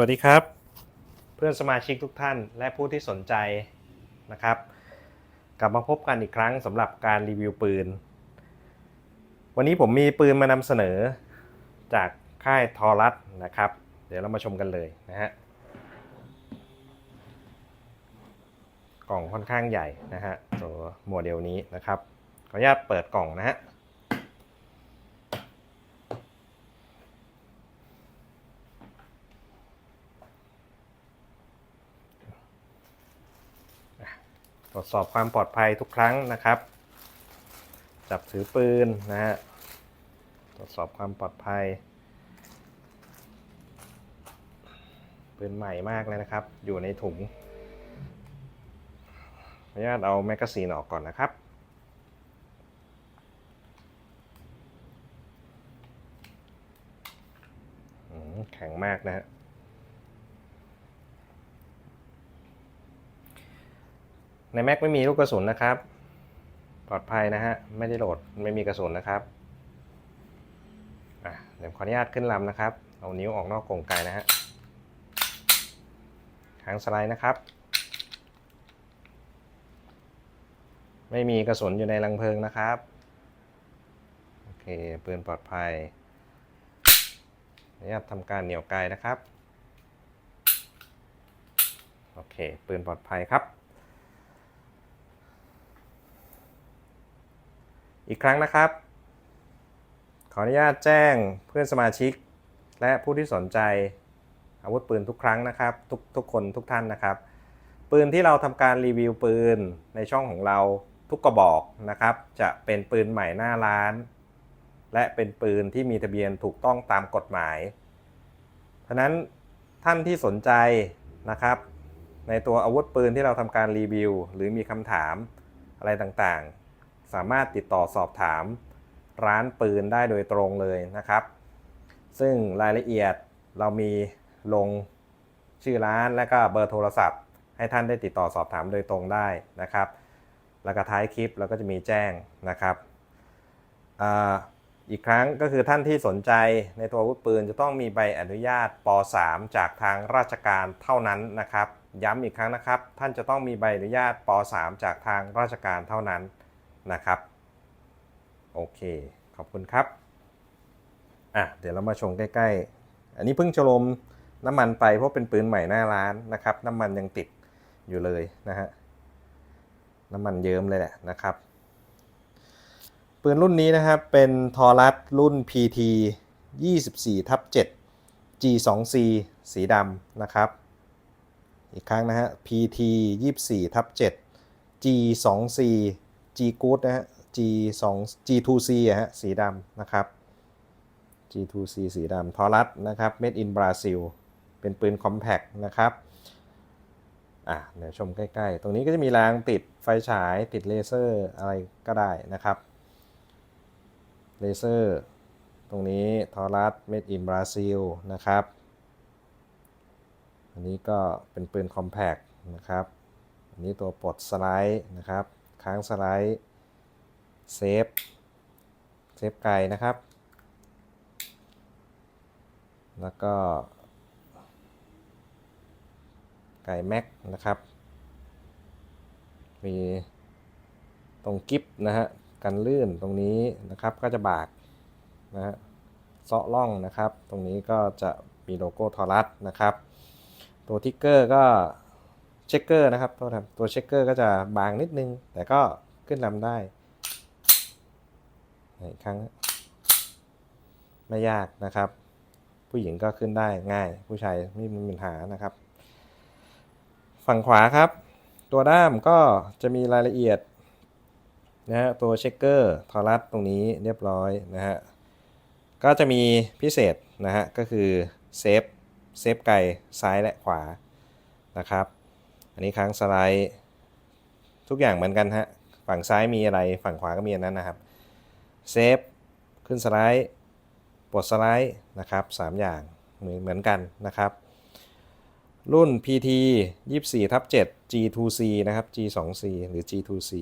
วัสดีครับ เพื่อนสมาชิกทุกท่านและผู้ที่สนใจนะครับ กลับมาพบกันอีกครั้งสำหรับการรีวิวปืน วันนี้ผมมีปืนมานำเสนอจากค่ายทอรัสนะครับ เดี๋ยวเรามาชมกันเลยนะฮะกล่องค่อนข้างใหญ่นะฮะตัวโมเดลนี้นะครับขออนุญาตเปิดกล่องนะฮะ ตรวจสอบความปลอดภัยทุกครั้งนะครับ จับถือปืนนะฮะตรวจสอบความปลอดภัย ปืนใหม่มากเลยนะครับ อยู่ในถุงขออนุญาตเอาแมกกาซีนออกก่อนนะครับแข็งมากนะฮะ ในแม็กไม่มีลูกกระสุนนะครับ ปลอดภัยนะฮะ ไม่ได้โหลดไม่มีกระสุนนะครับเดี๋ยวขออนุญาตขึ้นลำนะครับ เอานิ้วออกนอกกรงไกนะฮะค้างสไลด์นะครับ ไม่มีกระสุนอยู่ในรังเพลิงนะครับ โอเคปืนปลอดภัยอนุญาตทำการเหนี่ยวไกนะครับ โอเคปืนปลอดภัยครับ อีกครั้งนะครับ ขออนุญาตแจ้งเพื่อนสมาชิก และผู้ที่สนใจอาวุธปืนทุกครั้งนะครับ ทุกทุกคนทุกท่านนะครับ ปืนที่เราทำการรีวิวปืนในช่องของเราทุกกระบอกนะครับ จะเป็นปืนใหม่หน้าร้าน และเป็นปืนที่มีทะเบียนถูกต้องตามกฎหมาย เพราะนั้นท่านที่สนใจนะครับ ในตัวอาวุธปืนที่เราทำการรีวิว หรือมีคำถามอะไรต่างๆ สามารถติดต่อสอบถามร้านปืนได้โดยตรงเลยนะครับ ซึ่งรายละเอียดเรามีลงชื่อร้านและก็เบอร์โทรศัพท์ ให้ท่านได้ติดต่อสอบถามโดยตรงได้นะครับ แล้วก็ท้ายคลิปเราก็จะมีแจ้งนะครับออีกครั้งก็คือท่านที่สนใจในตัวอาวุธปืนจะต้องมีใบอนุญาตป .3 จากทางราชการเท่านั้นนะครับ ย้ำอีกครั้งนะครับ ท่านจะต้องมีใบอนุญาตป .3 จากทางราชการเท่านั้น นะครับ โอเค ขอบคุณครับ อะ เดี๋ยวเรามาชมใกล้ๆ อันนี้เพิ่งจะลมน้ำมันไปเพราะเป็นปืนใหม่หน้าร้านนะครับ น้ำมันยังติดอยู่เลยนะฮะ น้ำมันเยิ้มเลยแหละนะครับ ปืนรุ่นนี้นะครับเป็นทอรัสรุ่น PT 24ทับ7 G2C สีดำนะครับอีกครั้งนะฮะ PT 24ทับ7 G2C G Good นะฮะ G2 G2C อะฮะสีดำนะครับ G2C สีดำทอรัสนะครับ Made in Brazil เป็นปืน Compact นะครับอะเดี๋ยวชมใกล้ๆ ตรงนี้ก็จะมีรางติดไฟฉายติดเลเซอร์อะไรก็ได้นะครับเลเซอร์ตรงนี้ทอรัส Made in Brazil นะครับ อันนี้ก็เป็นปืน Compact นะครับ อันนี้ตัวปลดสไลด์นะครับ ค้างสไลด์เซฟเซฟไกลนะครับ แล้วก็ ไก่แม็กนะครับ มีตรงกิฟนะฮะกันลื่นตรงนี้นะครับก็จะบากนะฮะเซาะล่องนะครับ ตรงนี้ก็จะมีโลโก้ทอรัสนะครับ ตัวทิกเกอร์ก็ เช็คเกอร์นะครับโทษครับตัวเช็คเกอร์ก็จะบางนิดนึง แต่ก็ขึ้นลำได้อีกครั้ง ไม่ยากนะครับ ผู้หญิงก็ขึ้นได้ง่าย ผู้ชายไม่มีปัญหานะครับ ฝั่งขวาครับ ตัวด้ามก็จะมีรายละเอียดนะฮะตัวเช็คเกอร์ทอรัสตรงนี้เรียบร้อยนะฮะก็จะมีพิเศษนะฮะก็คือเซฟเซฟไกลซ้ายและขวานะครับ อันนี้ค้างสไลด์ทุกอย่างเหมือนกันฮะฝั่งซ้ายมีอะไรฝั่งขวาก็มีอันนั้นนะครับเซฟขึ้นสไลด์ปลดสไลด์นะครับ 3 อย่างเหมือนเหมือนกันนะครับ รุ่น PT 24ทับ7 G2C นะครับ G2C หรือ G2C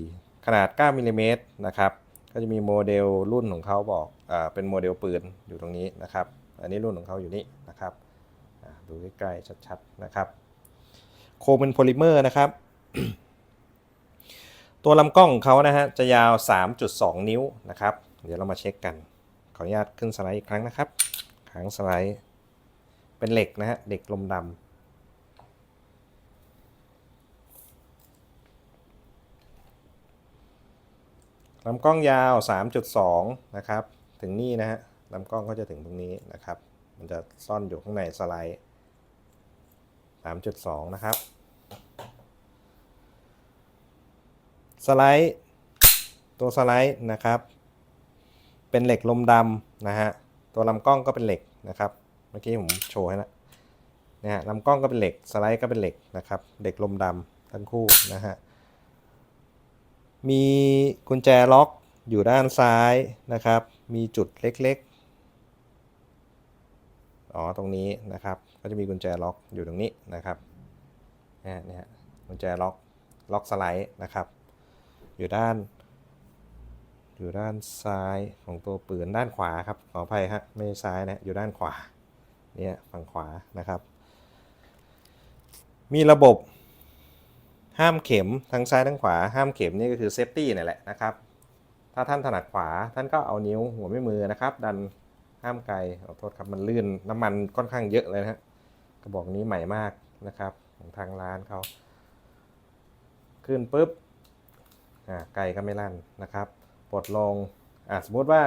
ขนาด 9มิลลิเมตรนะครับ ก็จะมีโมเดลรุ่นของเขาบอกอ่าเป็นโมเดลปืนอยู่ตรงนี้นะครับ อันนี้รุ่นของเขาอยู่นี่นะครับ ดูใกล้ๆชัดๆนะครับ โคเป็นโพลิเมอร์นะครับ ตัวลำกล้องเขานะฮะจะยาว 3.2 นิ้วนะครับ เดี๋ยวเรามาเช็คกัน ขออนุญาตขึ้นสไลด์อีกครั้งนะครับค้างสไลด์ เป็นเหล็กนะฮะเหล็กลมดำลำกล้องยาว 3.2 นะครับ ถึงนี่นะฮะลำกล้องก็จะถึงตรงนี้นะครับ มันจะซ่อนอยู่ข้างในสไลด์ 3.2 นะครับ สไลด์ ตัวสไลด์นะครับ เป็นเหล็กลมดำนะฮะ ตัวลำกล้องก็เป็นเหล็กนะครับ เมื่อกี้ผมโชว์ให้แล้วนะฮะลำกล้องก็เป็นเหล็ก สไลด์ก็เป็นเหล็กนะครับ เหล็กลมดำทั้งคู่นะฮะ มีกุญแจล็อกอยู่ด้านซ้ายนะครับ มีจุดเล็กๆ อ๋อ ตรงนี้นะครับ ก็จะมีกุญแจล็อกอยู่ตรงนี้นะครับเนี่ยเนี่ยกุญแจล็อกล็อกสไลด์นะครับ อยู่ด้าน อยู่ด้านซ้ายของตัวปืนด้านขวาครับขออภัยครับไม่ใช่ซ้ายนะอยู่ด้านขวาเนี่ยฝั่งขวานะครับ มีระบบห้ามเข็มทั้งซ้ายทั้งขวาห้ามเข็มนี่ก็คือเซฟตี้นี่แหละนะครับ ถ้าท่านถนัดขวาท่านก็เอานิ้วหัวแม่มือนะครับ ดันห้ามไกลขอโทษครับมันลื่นน้ำมันค่อนข้างเยอะเลยนะฮะกระบอกนี้ใหม่มากนะครับ ของทางร้านเขาขึ้นปุ๊บ ไกลก็ไม่ลั่นนะครับปลดลงสมมุติว่า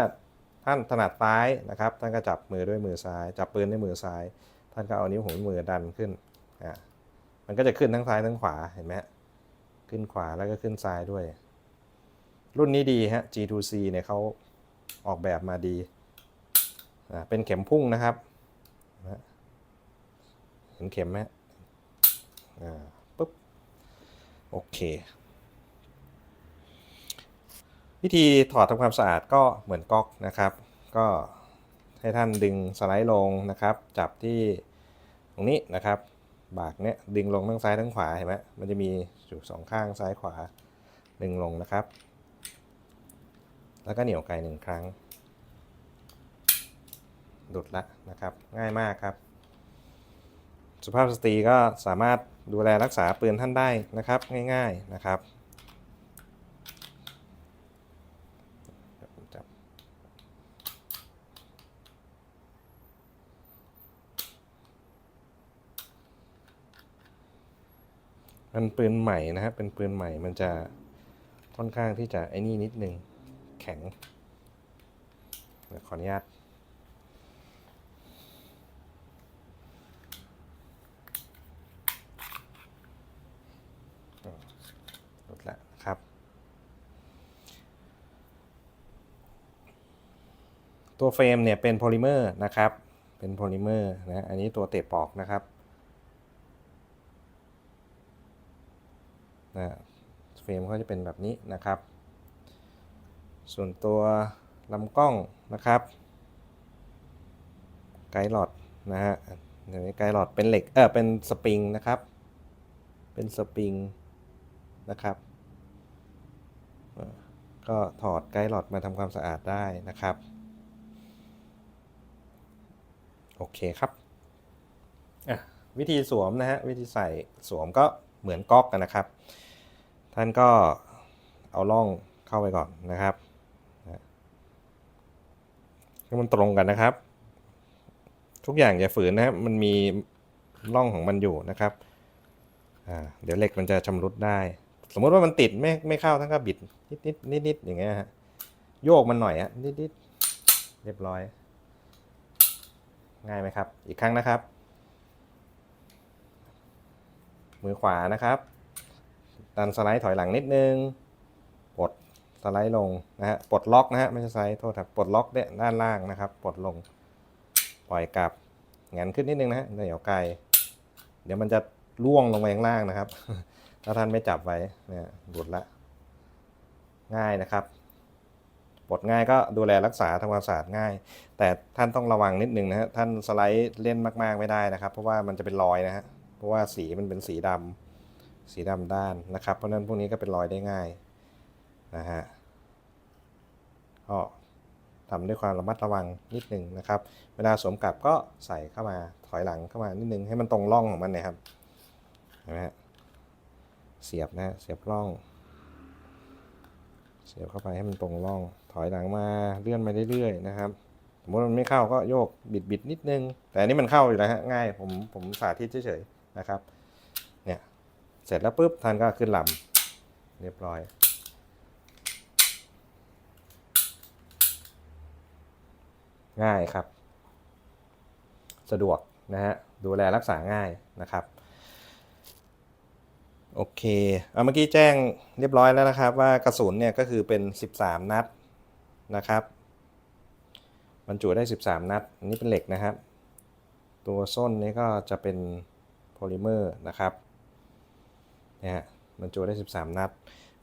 ท่านถนัดซ้ายนะครับท่านก็จับมือด้วยมือซ้าย จับปืนด้วยมือซ้าย ท่านก็เอานิ้วหัวมือดันขึ้นอ่ามันก็จะขึ้นทั้งซ้ายทั้งขวาเห็นไหมขึ้นขวาแล้วก็ขึ้นซ้ายด้วย รุ่นนี้ดีฮะ G2C เนี่ยเขาออกแบบมาดีอ่าเป็นเข็มพุ่งนะครับเห็นเข็มไหมอ่าปุ๊บโอเค วิธีถอดทำความสะอาดก็เหมือนก๊อกนะครับ ก็ให้ท่านดึงสไลด์ลงนะครับ จับที่ตรงนี้นะครับ บากเนี้ยดึงลงทั้งซ้ายทั้งขวาเห็นไหมมันจะมีอยู่สองข้างซ้ายขวาดึงลงนะครับ แล้วก็เหนี่ยวไกลหนึ่งครั้งดุดละนะครับ ง่ายมากครับ สุภาพสตรีก็สามารถดูแลรักษาปืนท่านได้นะครับ ง่าย ๆนะครับเดี๋ยวผมจับ มันปืนใหม่นะครับเป็นปืนใหม่มันจะค่อนข้างที่จะไอ้นี่นิดนึงแข็งเดี๋ยวขออนุญาตลดละครับ ตัวเฟรมเนี่ยเป็นโพลิเมอร์นะครับ เป็นโพลิเมอร์นะ อันนี้ตัวเตะปอกนะครับนะเฟ รมเขาจะเป็นแบบนี้นะครับ ส่วนตัวลำกล้องนะครับ ไกด์หลอดนะฮะเดี๋ยวนี้ไกด์หลอดเป็นเหล็กเออเป็นสปริงนะครับ เป็นสปริงนะครับก็ถอดไกด์หลอดมาทำความสะอาดได้นะครับ โอเคครับวิธีสวมนะฮะวิธีใส่สวมก็เหมือนก๊อกกันนะครับ ท่านก็เอาล่องเข้าไปก่อนนะครับให้มันตรงกันนะครับ ทุกอย่างอย่าฝืนนะครับมันมีร่องของมันอยู่นะครับเดี๋ยวเหล็กมันจะชำรุดได้ สมมติว่ามันติดไม่ไม่เข้าทั้งก็บิดนิดนิดนิดนิดๆอย่างเงี้ยฮะโยกมันหน่อยฮะนิดนิดๆเรียบร้อย ง่ายไหมครับ อีกครั้งนะครับ มือขวานะครับ ดันสไลด์ถอยหลังนิดนึงปลดสไลด์ลงนะฮะปลดล็อกนะฮะไม่ใช่สไลด์โทษครับปลดล็อกเนี่ยด้านล่างนะครับปลดลงปล่อยกลับแหงนขึ้นนิดนึงนะฮะเดี๋ยวไกลเดี๋ยวมันจะล่วงลงไปข้างล่างนะครับ ถ้าท่านไม่จับไว้เนี่ยหลุดละง่ายนะครับปลดง่ายก็ดูแลรักษาทำความสะอาดง่าย แต่ท่านต้องระวังนิดนึงนะฮะท่านสไลด์เล่นมากๆไม่ได้นะครับ เพราะว่ามันจะเป็นรอยนะฮะเพราะว่าสีมันเป็นสีดำ สีดำด้านนะครับ เพราะนั้นพวกนี้ก็เป็นรอยได้ง่ายนะฮะก็ทำด้วยความระมัดระวังนิดหนึ่งนะครับ เวลาสวมกลับก็ใส่เข้ามาถอยหลังเข้ามานิดนึงให้มันตรงร่องของมันนะครับเห็นไหมฮะเสียบนะเสียบร่อง เสียบเข้าไปให้มันตรงร่อง ถอยหลังมาเลื่อนมาเรื่อยๆนะครับสมมติมันไม่เข้าก็โยกบิดบิดๆนิดนึง แต่อันนี้มันเข้าอยู่แล้วฮะง่ายผมผมสาธิตเฉยๆนะครับ เสร็จแล้วปุ๊บท่านก็ขึ้นลำเรียบร้อย ง่ายครับ สะดวกนะฮะดูแลรักษาง่ายนะครับโอเคเอาเมื่อกี้แจ้งเรียบร้อยแล้วนะครับว่ากระสุนเนี่ยก็คือเป็น 13 นัดนะครับบรรจุได้ 13 นัดอันนี้เป็นเหล็กนะครับ ตัวส้นนี้ก็จะเป็นโพลิเมอร์นะครับ นี่ยฮะบรรจุได้ 13 นัด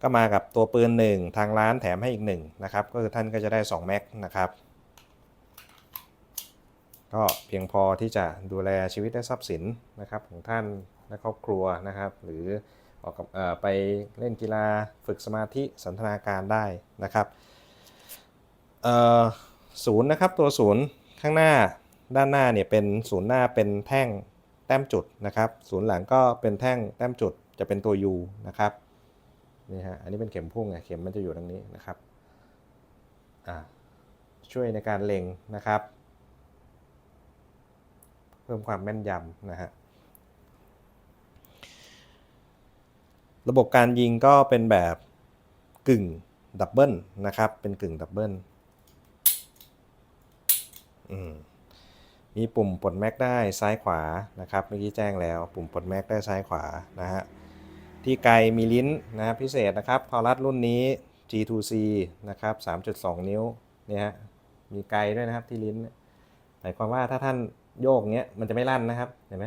ก็มากับตัวปืน 1 ทางร้านแถมให้อีก1นะครับ ก็คือท่านก็จะได้ 2 แม็กนะครับ ก็เพียงพอที่จะดูแลชีวิตและทรัพย์สินนะครับของท่านและครอบครัวนะครับ หรือออกกับไปเล่นกีฬาฝึกสมาธิสันทนาการได้นะครับศูนย์นะครับตัวศูนย์ข้างหน้าด้านหน้าเนี่ยเป็นศูนย์หน้าเป็นแท่งแต้มจุดนะครับ ศูนย์หลังก็เป็นแท่งแต้มจุด จะเป็นตัว U นะครับนี่ฮะอันนี้เป็นเข็มพุ่งไงเข็มมันจะอยู่ตรงนี้นะครับอ่าช่วยในการเล็งนะครับ เพิ่มความแม่นยำนะฮะระบบการยิงก็เป็นแบบกึ่งดับเบิลนะครับ เป็นกึ่งดับเบิลมมีปุ่มปลดแม็กได้ซ้ายขวานะครับ เมื่อกี้แจ้งแล้ว ปุ่มปลดแม็กได้ซ้ายขวานะฮะ ที่ไกลมีลิ้นนะครับพิเศษนะครับพอรัดรุ่นนี้ G2C นะครับ 3.2 นิ้วเนี่ยฮะมีไกลด้วยนะครับที่ลิ้นหมายความว่าถ้าท่านโยกเงี้ยมันจะไม่ลั่นนะครับเห็นไหม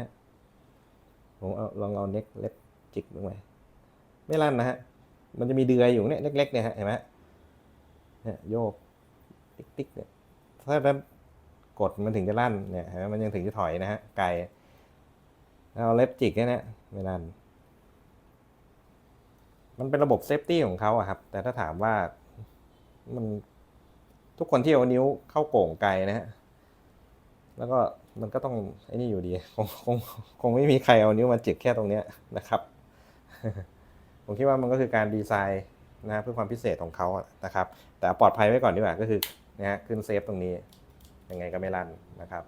ผมเอาลองเอาเน็กเล็กจิกลงไปไม่ลั่นนะฮะมันจะมีเดือยอยู่เนี่ยเล็กๆเนี่ยฮะเห็นไหมเนี่ยโยกติ๊กๆเนี่ยถ้าท่านกดมันถึงจะลั่นเนี่ยเห็นไหมมันยังถึงจะถอยนะฮะไกลเอาเล็บจิกแค่เนี้ยไม่ลั่น มันเป็นระบบเซฟตี้ของเขาอะครับ แต่ถ้าถามว่ามันทุกคนที่เอานิ้วเข้าโก่งไกลนะฮะ แล้วก็มันก็ต้องไอ้นี่อยู่ดี คงคงคงไม่มีใครเอานิ้วมาจิกแค่ตรงเนี้ยนะครับ ผมคิดว่ามันก็คือการดีไซน์นะเพื่อความพิเศษของเขาอะนะครับ แต่ปลอดภัยไว้ก่อนดีกว่าก็คือนะฮะขึ้นเซฟตรงนี้ยังไงก็ไม่ลั่นนะครับ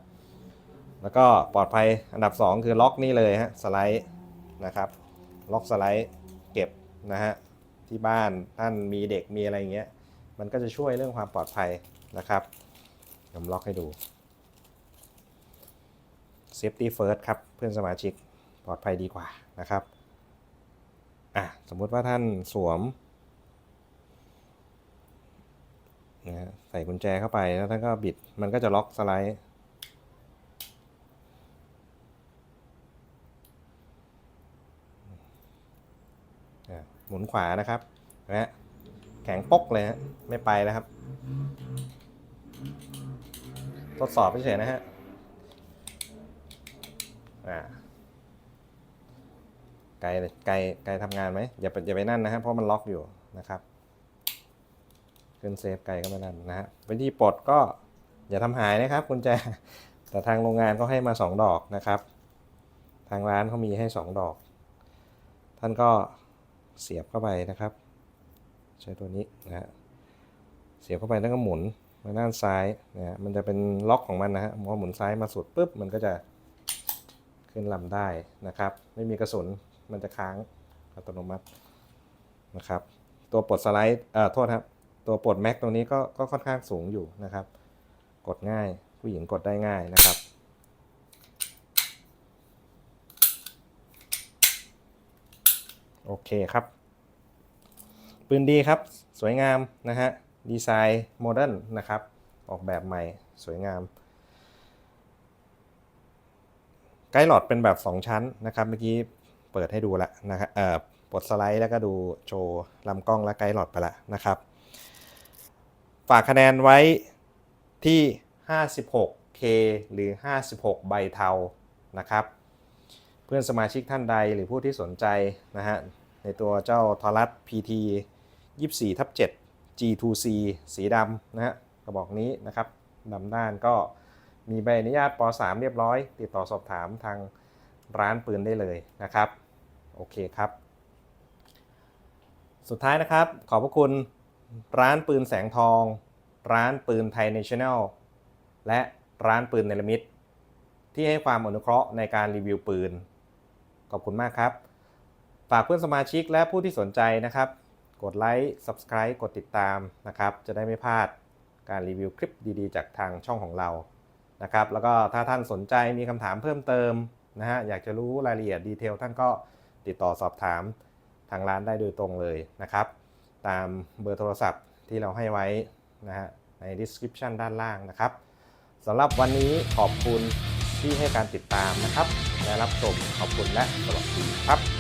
แล้วก็ปลอดภัยอันดับ 2 คือล็อกนี่เลยฮะสไลด์นะครับ ล็อกสไลด์ นะฮะที่บ้านท่านมีเด็กมีอะไรเงี้ยมันก็จะช่วยเรื่องความปลอดภัยนะครับผมล็อกให้ดู Safety First ครับเพื่อนสมาชิกปลอดภัยดีกว่านะครับอะสมมุติว่าท่านสวมนะฮะใส่กุญแจเข้าไปแล้วท่านก็บิดมันก็จะล็อกสไลด์อะ หมุนขวานะครับนะฮะแข็งปกเลยฮะไม่ไปแล้วครับ ทดสอบเฉยๆนะฮะอ่าไกลไกลไกลทำงานไหมอย่าไปอย่าไปนั่นนะฮะเพราะมันล็อกอยู่นะครับขึ้นเซฟไกลก็ไม่นั่นนะฮะวิธีปลดก็อย่าทำหายนะครับกุญแจแต่ทางโรงงานก็ให้มา 2 ดอกนะครับ ทางร้านเขามีให้ 2 ดอก ท่านก็ เสียบเข้าไปนะครับ ใช้ตัวนี้นะฮะเสียบเข้าไปแล้วก็หมุนมาด้านซ้ายนะฮะมันจะเป็นล็อกของมันนะฮะพอหมุนซ้ายมาสุดปุ๊บมันก็จะขึ้นลำได้นะครับ ไม่มีกระสุนมันจะค้างอัตโนมัตินะครับ ตัวปลดสไลด์เอ่อโทษครับ ตัวปลดแม็กตรงนี้ก็ก็ค่อนข้างสูงอยู่นะครับ กดง่ายผู้หญิงกดได้ง่ายนะครับ โอเคครับ ปืนดีครับ สวยงามนะฮะ ดีไซน์โมเดิร์นนะครับ ออกแบบใหม่สวยงาม ไกด์หลอดเป็นแบบ 2 ชั้นนะครับ เมื่อกี้เปิดให้ดูละนะครับเอ่อปลดสไลด์แล้วก็ดูโชว์ลำกล้องและไกด์หลอดไปละนะครับ ฝากคะแนนไว้ที่ 56K หรือ 56 ใบเทานะครับ เพื่อนสมาชิกท่านใดหรือผู้ที่สนใจนะฮะ ในตัวเจ้าทอรัส PT 24ทับ7 G2C สีดำนะฮะกระบอกนี้นะครับดำด้านก็มีใบอนุญาตป .3 เรียบร้อย ติดต่อสอบถามทางร้านปืนได้เลยนะครับ โอเคครับ สุดท้ายนะครับ ขอบพระคุณร้านปืนแสงทอง ร้านปืนไทยเนชั่นแนลและร้านปืนเนลมิตที่ให้ความอนุเคราะห์ในการรีวิวปืน ขอบคุณมากครับ ฝากเพื่อนสมาชิกและผู้ที่สนใจนะครับ กดไลค์ Subscribe กดติดตามนะครับ จะได้ไม่พลาดการรีวิวคลิปดีๆ จากทางช่องของเรานะครับ แล้วก็ถ้าท่านสนใจมีคำถามเพิ่มเติมนะฮะอยากจะรู้รายละเอียดดีเทลท่านก็ติดต่อสอบถามทางร้านได้โดยตรงเลยนะครับ ตามเบอร์โทรศัพท์ที่เราให้ไว้นะฮะใน description ด้านล่างนะครับสำหรับวันนี้ขอบคุณที่ให้การติดตามนะครับ และรับชมขอบคุณและสวัสดีครับ